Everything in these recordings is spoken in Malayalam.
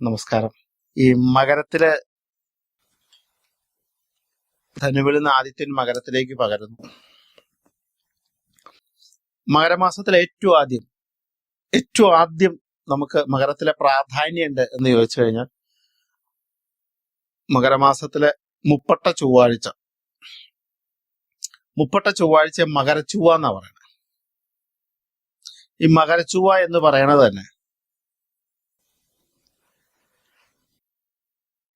നമസ്കാരം. ഈ മകരത്തിൽ ധനുവിൽ നിന്ന് ആദിത്യൻ മകരത്തിലേക്ക് പകരുന്നു. മകരമാസത്തിലെ ഏറ്റവും ആദ്യം ഏറ്റവും ആദ്യം നമുക്ക് മകരത്തിലെ പ്രാധാന്യമുണ്ട് എന്ന് ചോദിച്ചു കഴിഞ്ഞാൽ മകരമാസത്തിലെ മുപ്പട്ട ചൊവ്വാഴ്ച. മുപ്പട്ട ചൊവ്വാഴ്ച മകരച്ചുവ എന്നാ പറയുന്നത്. ഈ മകരച്ചുവ എന്ന് പറയണത് തന്നെ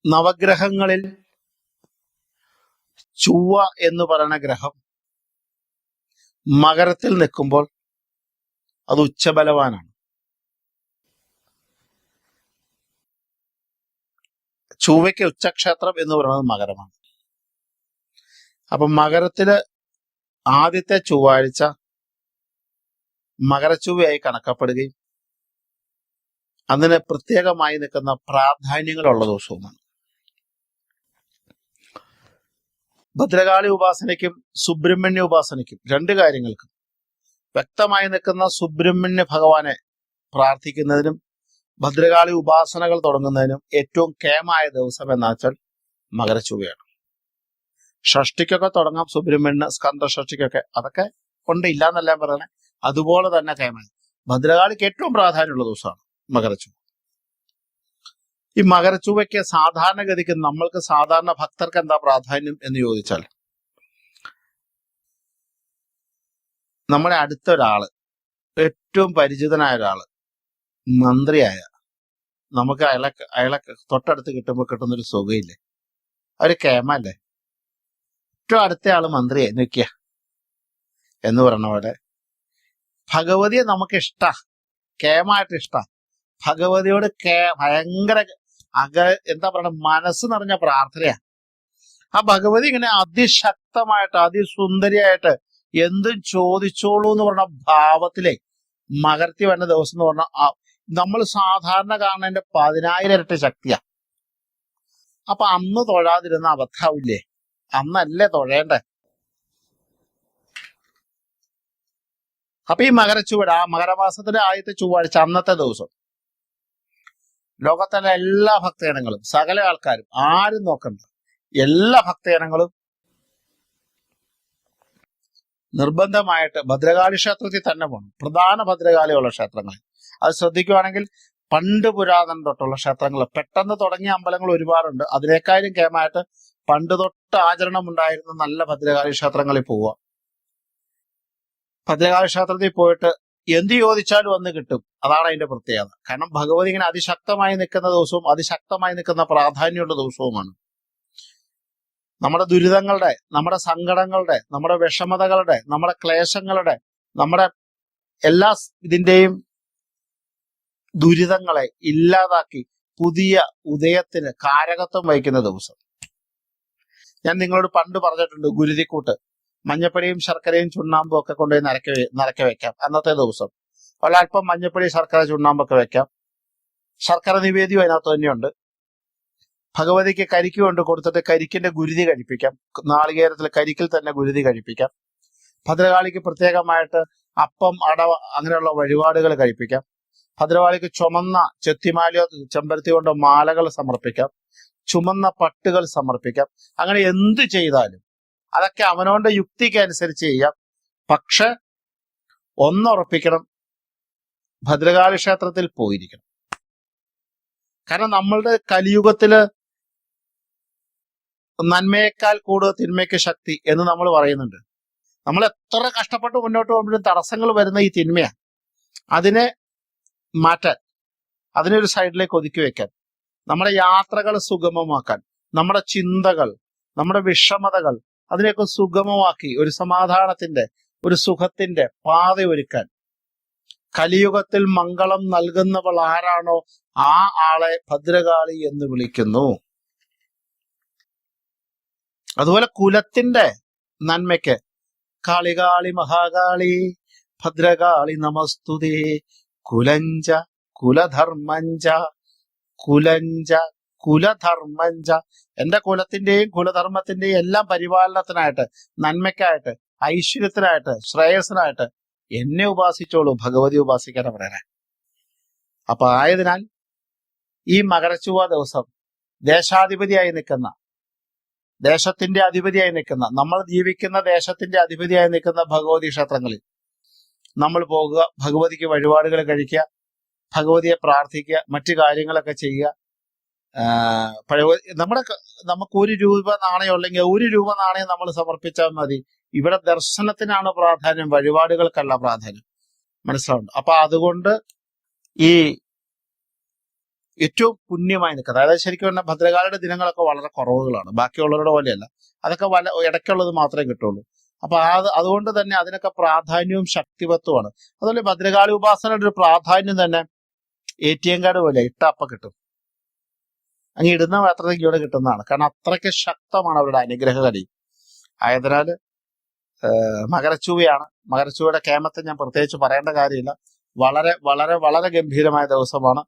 നവഗ്രഹങ്ങളിൽ ചൊവ്വ എന്ന് പറയുന്ന ഗ്രഹം മകരത്തിൽ നിൽക്കുമ്പോൾ അത് ഉച്ചബലവാനാണ്. ചൊവ്വയ്ക്ക് ഉച്ചക്ഷേത്രം എന്ന് പറയുന്നത് മകരമാണ്. അപ്പൊ മകരത്തിൽ ആദ്യത്തെ ചൊവ്വാഴ്ച മകരച്ചൊവ്വയായി കണക്കപ്പെടുകയും അതിന് പ്രത്യേകമായി നിൽക്കുന്ന പ്രാധാന്യങ്ങളുള്ള ദിവസവുമാണ്. ഭദ്രകാളി ഉപാസനയ്ക്കും സുബ്രഹ്മണ്യ ഉപാസനയ്ക്കും രണ്ട് കാര്യങ്ങൾക്കും. വ്യക്തമായി നിൽക്കുന്ന സുബ്രഹ്മണ്യ ഭഗവാനെ പ്രാർത്ഥിക്കുന്നതിനും ഭദ്രകാളി ഉപാസനകൾ തുടങ്ങുന്നതിനും ഏറ്റവും കേമായ ദിവസം എന്ന് വെച്ചാൽ മകരച്ചുവയാണ്. ഷഷ്ടിക്കൊക്കെ തുടങ്ങാം സുബ്രഹ്മണ്യ സ്കന്ദ ഷഷ്ടിക്കൊക്കെ അതൊക്കെ കൊണ്ട് ഇല്ല എന്നല്ല ഞാൻ പറയണേ അതുപോലെ തന്നെ കേമായി. ഭദ്രകാളിക്ക് ഏറ്റവും പ്രാധാന്യമുള്ള ദിവസമാണ് മകരച്ചുവ. ഈ മകരച്ചുവയ്ക്ക് സാധാരണഗതിക്ക് നമ്മൾക്ക് സാധാരണ ഭക്തർക്ക് എന്താ പ്രാധാന്യം എന്ന് ചോദിച്ചാൽ നമ്മുടെ അടുത്ത ഒരാൾ ഏറ്റവും പരിചിതനായ ഒരാൾ മന്ത്രിയായ നമുക്ക് അയാളെ അയാളെ തൊട്ടടുത്ത് കിട്ടുമ്പോൾ കിട്ടുന്നൊരു സുഖയില്ലേ? ഒരു കേമല്ലേ ഏറ്റവും അടുത്ത ആൾ മന്ത്രിയായി നിൽക്കുക എന്ന് പറഞ്ഞ പോലെ ഭഗവതിയെ നമുക്ക് ഇഷ്ട കേമായിട്ട് ഇഷ്ട. ഭഗവതിയോട് കേ ഭയങ്കര അക എന്താ പറയണ മനസ്സ് നിറഞ്ഞ പ്രാർത്ഥനയാണ്. ആ ഭഗവതി ഇങ്ങനെ അതിശക്തമായിട്ട് അതിസുന്ദരിയായിട്ട് എന്തും ചോദിച്ചോളൂ എന്ന് പറഞ്ഞ ഭാവത്തിലെ മകർത്തി വരുന്ന ദിവസം എന്ന് പറഞ്ഞാൽ നമ്മൾ സാധാരണ കാണുന്നതിന്റെ പതിനായിരം ഇരട്ടി ശക്തിയാ. അപ്പൊ അന്ന് തൊഴാതിരുന്ന അബദ്ധാവില്ലേ അന്നല്ലേ തൊഴേണ്ടേ? അപ്പൊ ഈ മകരച്ചുവട് ആ മകരമാസത്തിന്റെ ആദ്യത്തെ ചൊവ്വാഴ്ച അന്നത്തെ ദിവസം ലോകത്തിലെ എല്ലാ ഭക്തജനങ്ങളും സകല ആൾക്കാരും ആരും നോക്കണ്ട. എല്ലാ ഭക്തജനങ്ങളും നിർബന്ധമായിട്ട് ഭദ്രകാളി ക്ഷേത്രത്തിൽ തന്നെ പോകണം പ്രധാന ഭദ്രകാളിയുള്ള ക്ഷേത്രങ്ങൾ. അത് ശ്രദ്ധിക്കുവാണെങ്കിൽ പണ്ട് പുരാതനം തൊട്ടുള്ള ക്ഷേത്രങ്ങൾ. പെട്ടെന്ന് തുടങ്ങിയ അമ്പലങ്ങൾ ഒരുപാടുണ്ട്. അതിനേക്കാളും കേമായിട്ട് പണ്ട് തൊട്ട് ആചരണം ഉണ്ടായിരുന്ന നല്ല ഭദ്രകാളി ക്ഷേത്രങ്ങളിൽ പോവുക. ഭദ്രകാളി ക്ഷേത്രത്തിൽ പോയിട്ട് എന്ത് ചോദിച്ചാലും അന്ന് കിട്ടും. അതാണ് അതിന്റെ പ്രത്യേകത. കാരണം ഭഗവതി ഇങ്ങനെ അതിശക്തമായി നിൽക്കുന്ന ദിവസവും അതിശക്തമായി നിൽക്കുന്ന പ്രാധാന്യമുള്ള ദിവസവുമാണ്. നമ്മുടെ ദുരിതങ്ങളുടെ നമ്മുടെ സങ്കടങ്ങളുടെ നമ്മുടെ വിഷമതകളുടെ നമ്മുടെ ക്ലേശങ്ങളുടെ നമ്മുടെ എല്ലാ ഇതിന്റെയും ദുരിതങ്ങളെ ഇല്ലാതാക്കി പുതിയ ഉദയത്തിന് കാരകത്വം വഹിക്കുന്ന ദിവസം. ഞാൻ നിങ്ങളോട് പണ്ട് പറഞ്ഞിട്ടുണ്ട് ഗുരുതിക്കൂട്ട്. മഞ്ഞപ്പൊടിയും ശർക്കരയും ചുണ്ണാമ്പും ഒക്കെ കൊണ്ടുപോയി നരക്ക നരക്ക വെക്കാം അന്നത്തെ ദിവസം. ഒരൽപ്പം മഞ്ഞപ്പൊടി ശർക്കര ചുണ്ണാമ്പൊക്കെ വെക്കാം. ശർക്കര നിവേദ്യം അതിനകത്ത് തന്നെയുണ്ട്. ഭഗവതിക്ക് കരിക്ക് കൊണ്ട് കൊടുത്തിട്ട് കരിക്കിന്റെ ഗുരുതി കഴിപ്പിക്കാം. നാളികേരത്തിൽ കരിക്കിൽ തന്നെ ഗുരുതി കഴിപ്പിക്കാം. ഭദ്രകാളിക്ക് പ്രത്യേകമായിട്ട് അപ്പം അടവ അങ്ങനെയുള്ള വഴിപാടുകൾ കഴിപ്പിക്കാം. ഭദ്രകാളിക്ക് ചുമന്ന ചെത്തിമാലയോ ചെമ്പരത്തി കൊണ്ടോ മാലകൾ സമർപ്പിക്കാം. ചുമന്ന പട്ടുകൾ സമർപ്പിക്കാം. അങ്ങനെ എന്ത് ചെയ്താലും അതൊക്കെ അവനവന്റെ യുക്തിക്ക് അനുസരിച്ച് ചെയ്യാം. പക്ഷെ ഒന്നുറപ്പിക്കണം. ഭദ്രകാളി ക്ഷേത്രത്തിൽ പോയിരിക്കണം. കാരണം നമ്മളുടെ കലിയുഗത്തിൽ നന്മയേക്കാൾ കൂടുതൽ തിന്മയ്ക്ക് ശക്തി എന്ന് നമ്മൾ പറയുന്നുണ്ട്. നമ്മൾ എത്ര കഷ്ടപ്പെട്ട് മുന്നോട്ട് പോകുമ്പോഴും തടസ്സങ്ങൾ വരുന്ന ഈ തിന്മയാണ് അതിനെ മാറ്റാൻ അതിനെ ഒരു സൈഡിലേക്ക് ഒതുക്കി വെക്കാൻ നമ്മുടെ യാത്രകൾ സുഗമമാക്കാൻ നമ്മുടെ ചിന്തകൾ നമ്മുടെ വിഷമതകൾ അതിനെയൊക്കെ സുഗമമാക്കി ഒരു സമാധാനത്തിന്റെ ഒരു സുഖത്തിന്റെ പാത ഒരുക്കാൻ. കലിയുഗത്തിൽ മംഗളം നൽകുന്നവൾ ആരാണോ ആ ആളെ ഭദ്രകാളി എന്ന് വിളിക്കുന്നു. അതുപോലെ കുലത്തിന്റെ നന്മയ്ക്ക് കാളികാളി മഹാകാളി ഭദ്രകാളി നമസ്തുതേ കുലഞ്ച കുലധർമ്മഞ്ച കുലഞ്ച കുലധർമ്മഞ്ച. എന്റെ കുലത്തിന്റെയും കുലധർമ്മത്തിന്റെയും എല്ലാം പരിപാലനത്തിനായിട്ട് നന്മയ്ക്കായിട്ട് ഐശ്വര്യത്തിനായിട്ട് ശ്രേയസ്സിനായിട്ട് എന്നെ ഉപാസിച്ചോളൂ ഭഗവതി ഉപാസിക്കാൻ അവരെ അപ്പൊ ആയതിനാൽ ഈ മകരച്ചുവ ദിവസം ദേശാധിപതിയായി നിൽക്കുന്ന ദേശത്തിന്റെ അധിപതിയായി നിൽക്കുന്ന നമ്മൾ ജീവിക്കുന്ന ദേശത്തിന്റെ അധിപതിയായി നിൽക്കുന്ന ഭഗവതി ക്ഷേത്രങ്ങളിൽ നമ്മൾ പോകുക ഭഗവതിക്ക് വഴിപാടുകൾ കഴിക്കുക ഭഗവതിയെ പ്രാർത്ഥിക്കുക മറ്റു കാര്യങ്ങളൊക്കെ ചെയ്യുക ഭഗവതി നമ്മുടെ നമുക്ക് ഒരു രൂപ നാണയം അല്ലെങ്കിൽ ഒരു രൂപ നാണയം നമ്മൾ സമർപ്പിച്ചാൽ മതി. ഇവിടെ ദർശനത്തിനാണ് പ്രാധാന്യം വഴിപാടുകൾക്കല്ല പ്രാധാന്യം. മനസ്സിലാവുണ്ട് അപ്പൊ അതുകൊണ്ട് ഈ ഏറ്റവും പുണ്യമായി നിൽക്കുന്നത് അതായത് ശരിക്കും പറഞ്ഞാൽ ഭദ്രകാളിയുടെ ദിനങ്ങളൊക്കെ വളരെ കുറവുകളാണ്. ബാക്കിയുള്ളവരുടെ പോലെയല്ല. അതൊക്കെ വല ഇടയ്ക്കുള്ളത് മാത്രമേ കിട്ടുള്ളൂ. അപ്പൊ അത് അതുകൊണ്ട് തന്നെ അതിനൊക്കെ പ്രാധാന്യവും ശക്തിവത്വമാണ് അതുപോലെ ഭദ്രകാളി ഉപാസനയുടെ ഒരു പ്രാധാന്യം തന്നെ എ ടി എം കാർഡ് പോലെ ഇട്ട അപ്പ കിട്ടും. അങ്ങ് ഇടുന്ന മാത്രമേ ഇവിടെ കിട്ടുന്നതാണ്. കാരണം അത്രയ്ക്ക് ശക്തമാണ് അവരുടെ അനുഗ്രഹ കലി ആയതിനാൽ മകരച്ചൂവയാണ്. മകരച്ചൂവയുടെ കേമത്തെ ഞാൻ പ്രത്യേകിച്ച് പറയേണ്ട കാര്യമില്ല. വളരെ വളരെ വളരെ ഗംഭീരമായ ദിവസമാണ്.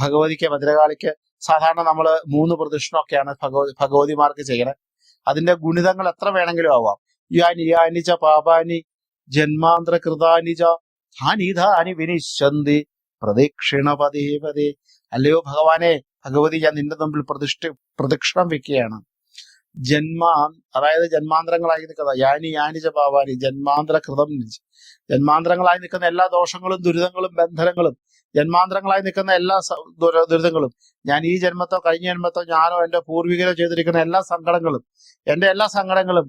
ഭഗവതിക്ക് ഭദ്രകാളിക്ക് സാധാരണ നമ്മൾ മൂന്ന് പ്രദക്ഷിണമൊക്കെയാണ് ഭഗവതി ഭഗവതിമാർക്ക് ചെയ്യണത് അതിന്റെ ഗുണിതങ്ങൾ എത്ര വേണമെങ്കിലും ആവാം. യാനി യാനി ച പാപാനി ജന്മാന്തര കൃതാനിജ ച ധാനി ധാനി വിനിശന്തി പ്രദക്ഷിണ പതി പതേ അല്ലയോ ഭഗവാനെ ഭഗവതി ഞാൻ നിന്റെ മുമ്പിൽ പ്രതിഷ്ഠ പ്രദക്ഷിണം വെക്കുകയാണ് ജന്മാ അതായത് ജന്മാന്തരങ്ങളായി നിൽക്കുന്ന യാനി യാനിജ പാവാനി ജന്മാന്തര കൃതം. ജന്മാന്തരങ്ങളായി നിൽക്കുന്ന എല്ലാ ദോഷങ്ങളും ദുരിതങ്ങളും ബന്ധനങ്ങളും ജന്മാന്തരങ്ങളായി നിൽക്കുന്ന എല്ലാ ദുരിതങ്ങളും ഞാൻ ഈ ജന്മത്തോ കഴിഞ്ഞ ജന്മത്തോ ഞാനോ എന്റെ പൂർവികരോ ചെയ്തിരിക്കുന്ന എല്ലാ സങ്കടങ്ങളും എന്റെ എല്ലാ സങ്കടങ്ങളും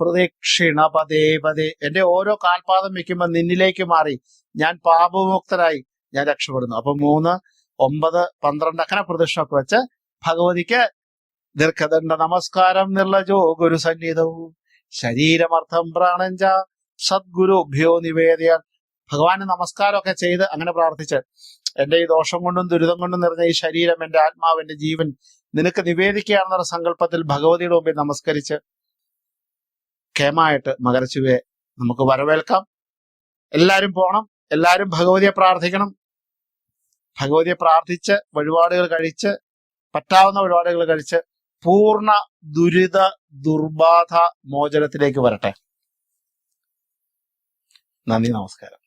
പ്രദക്ഷിണ പതേ പതേ എന്റെ ഓരോ കാൽപാദം വെക്കുമ്പോൾ നിന്നിലേക്ക് മാറി ഞാൻ പാപമുക്തനായി ഞാൻ രക്ഷപ്പെടുന്നു അപ്പൊ മൂന്ന് ഒമ്പത് പന്ത്രണ്ട് അങ്ങനെ പ്രദക്ഷിണമൊക്കെ വെച്ച് ഭഗവതിക്ക് ദീർഘദണ്ഡ നമസ്കാരം നിർലജോ ഗുരു സന്നിധവും ശരീരമർത്ഥം പ്രാണഞ്ച സദ്ഗുരുഭ്യോ നിവേദയാൽ ഭഗവാന് നമസ്കാരമൊക്കെ ചെയ്ത് അങ്ങനെ പ്രാർത്ഥിച്ച് എന്റെ ഈ ദോഷം കൊണ്ടും ദുരിതം കൊണ്ടും നിറഞ്ഞ ഈ ശരീരം എന്റെ ആത്മാവ് എന്റെ ജീവൻ നിനക്ക് നിവേദിക്കുകയാണെന്നുള്ള സങ്കല്പത്തിൽ ഭഗവതിയുടെ മുമ്പിൽ നമസ്കരിച്ച് കേമായിട്ട് മകരച്ചുവെ നമുക്ക് വരവേൽക്കാം. എല്ലാരും പോണം. എല്ലാരും ഭഗവതിയെ പ്രാർത്ഥിക്കണം. ഭഗവതിയെ പ്രാർത്ഥിച്ച് വഴിപാടുകൾ കഴിച്ച് പറ്റാവുന്ന വഴിപാടുകൾ കഴിച്ച് പൂർണ ദുരിത ദുർബാധ മോചനത്തിലേക്ക് വരട്ടെ. നന്ദി നമസ്കാരം.